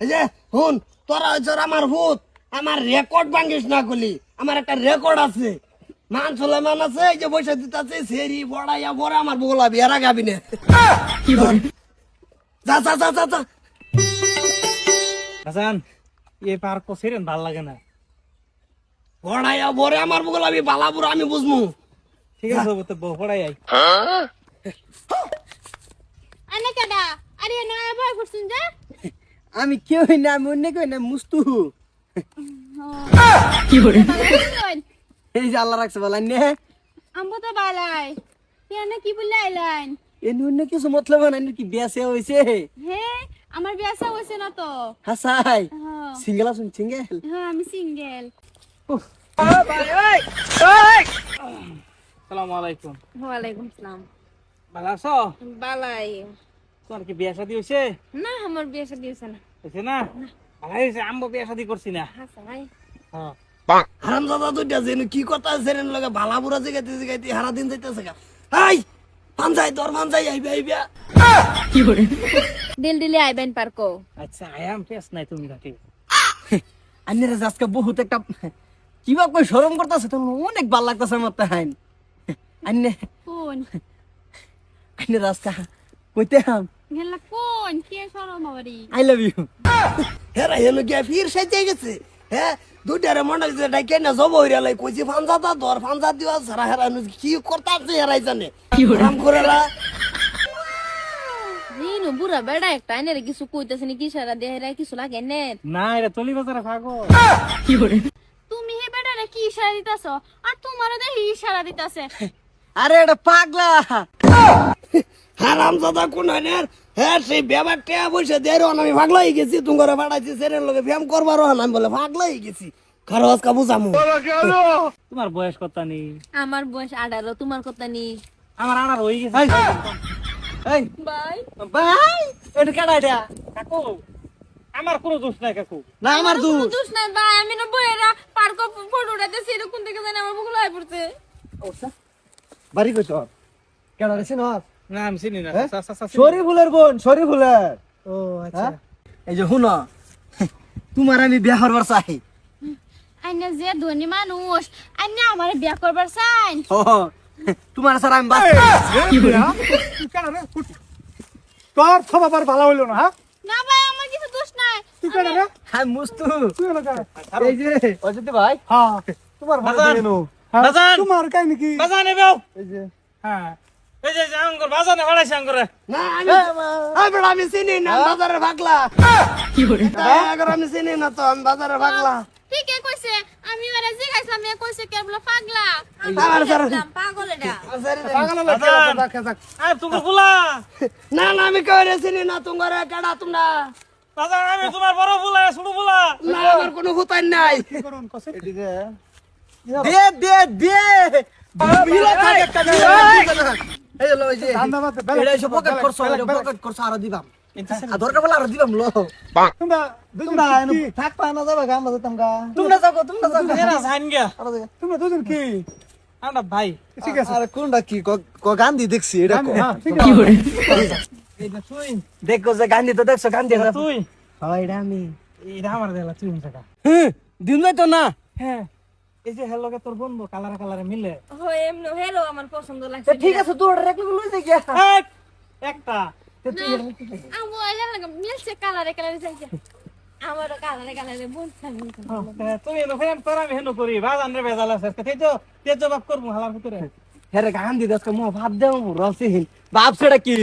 এই যে হুন তোরা হচ্ছে আমার ভূত আমার রেকর্ড ভাঙ্গিস না করলি আমার একটা রেকর্ড আছে। মান মান আছে এই যে বসে দিতেছে সেরি বড়াইয়া বড় আমার বগলা বিয়ারা গাবি না। যা যা যা যা যা। হাসান এই পার্ক ছেড়েন ভালো লাগে না। বড়াইয়া বড় আমার বগলা বি বালাপুর আমি বুঝমু। ঠিক আছে ও তো বউ আই আনে কেডা? আরে না ভয় যে। আমি কেউ না আমি অন্য কেউ না মুস্তু। এই যে আল্লাহ রাখছে বলেন নে। আমবো তো বালাই। পিয়ানে কি বললে আইলাইন? এ অন্য কিছু মতলব না কি বিয়াসে হইছে? হে আমার বিয়াসা হইছে না তো। হাসাই। হ্যাঁ সিঙ্গেল আসুন সিঙ্গেল? হ্যাঁ আমি সিঙ্গেল। সালাম আলাইকুম ওয়ালাইকুম সালাম। ভালো আছো? বালাই। তোমার কি বিয়া শাদি হয়েছে না আমার বিয়াসা দিয়েছে না। হয়েছে না? ভালো হয়েছে আমবো বিয়া শাদি করছি না। হাসাই হ্যাঁ। হারাম দাদা দুইটা যেন কি কথা আছে লগে? বালাপুরা জিগাইতে জিগাইতে হারা দিন যাইতেছে গা। হাই পাঞ্জাই তোর পাঞ্জাই আইবে আইবে। দিল দিলে আইবেন পার্কো। আচ্ছা আয়াম পেস নাই তুমি রাখি আন্নের আজকে বহুত একটা কিবা কই শরম করতেছে তো অনেক ভালো লাগতেছে আমার তাহাইন। আন্নে। কোন? আজকে কইতে হাম গেলা কোন কে সরম বাবারি আই লাভ ইউ হেরা হেলো গিয়া ফির সাইতে গেছে হ্যাঁ দুইটারে মন্ডল যে ডাইকে না জব হইরা লাই কইছি ফানজা দা ধর ফানজা দিও সারা হেরা নু কি করতা আছে হেরাই জানে রা রিনু বুড়া বেড়া একটা রে কিছু কইতাছে কি সারা দেহে রে কিছু লাগে নে না এটা তলি বাজারে ভাগো তুমি হে বেড়া রে কি ইশারা দিতাছ আর তোমারও দেখি ইশারা দিতাছে আরে এটা পাগলা হারাম দাদা কোন হইনের হ্যাঁ সেই টেয়া বসে দেরো আমি পাগলা হয়ে গেছি তুঙ্গরে বাড়াইছি সেরের লগে ব্যায়াম করবারও আমি বলে পাগলা হয়ে গেছি। খারো আজকা বুঝামু। তোমার বয়স কত নেই আমার বয়স আঠারো তোমার কথা নি আমার আনার হয়ে গেছে। এই বাই ভাই এটা কেডা এটা? কাকু আমার কোনো দোষ নাই কাকু। না আমার দুধ দুষ। নাই ভাই আমি না বইয়েরা পার্ক ফটো উঠাইতেছি এরকম থেকে জানি আমার বুকুল হয়ে পড়ছে। বাড়ি কই তোর? কেডা না আমি চিনি না। হ্যাঁ? চিনি। শরীফুলের বোন শরীফুলের। ও আচ্ছা। এই যে শুনো তোমার আমি বিয়া করবার চাই। আইনা যে ধনী মানুষ আইনা আমার বিয়া করবার চাইন ও তোমার স্যার আমি বাস তোর সব আবার ভালো হইল না হ্যাঁ? না ভাই আমার কিছু দোষ নাই। তুই কেন রে? আমি মুস্তু। তুই কেন এই যে অজিত ভাই। হ্যাঁ তোমার ভালো বাজান। দিয়ে নো হ্যাঁ, বাজান। তোমার কাই নাকি বাজানে বেও এই যে হ্যাঁ। এই যে যে আঙ্গুর বাজানে ভাড়াইছে আঙ্গুরে না আমি এই বেড়া আমি চিনি না বাজারে পাগলা এগার আমি চিনি না তো আমি বাজারে পাগলা ঠিকই কইছে? আমি ওরা যে গাইছিলাম এ কইছে কে বলে পাগলা। আমার স্যার পাগল এটা পাগল হলে কি হবে? যাক, যাক। আরে তুমি ফুলা না না আমি কইরে চিনি না তুঙ্গরে কেডা তোমরা? আমি তোমার বড় ফুলা ছোট ফুলা না আমার কোনো হুতাই নাই। কি করুন কসে? এদিকে। দে দে দে। বিলা থাকে একটা দে এই যে লো এই যে ধান্দা বাদে, বেলেগ, এটা এসে পকেট বেলেগ, করছ বেলেগ, এটা বেলেগ। পকেট করছ আর দিবাম। আর দরকার বলে আর দিবাম লো। তোমরা দুজন কি না যাবে গান বাজাতাম গা। তোমরা যাও তোমরা যাও এরা জান গিয়া। তোমরা দুজন কি? আন্ডা ভাই। ঠিক আছে। আরে কোনটা কি? গান্ধী দেখছি এটা আমি- হ্যাঁ, দেখো যে গান্ধী তো দেখছ গান্ধী তুই। এটা আমি। এইটা আমার দেলা তুই দিন নাই তো না। হ্যাঁ। এই যে তোর বন্ধু কালারে কালারে মিলে। হয় এমনি হেলো আমার পছন্দ লাগছে ঠিক আছে তোর রেখে লই দে গিয়া। একটা। আমু এটা লাগা মিলছে কালারে কালারে চাইছে আমারও কালারে কালারে বলছে হ্যাঁ, তুমি এনো ফেম তোর আমি হেনো করি। বাজান রে বেজাল আছে তেজো তেজো বাপ করব হালার ভিতরে। হ্যাঁ রে গান্ধী দশকে মো ভাত দেও রসিহীন। বাপ সেটা কি?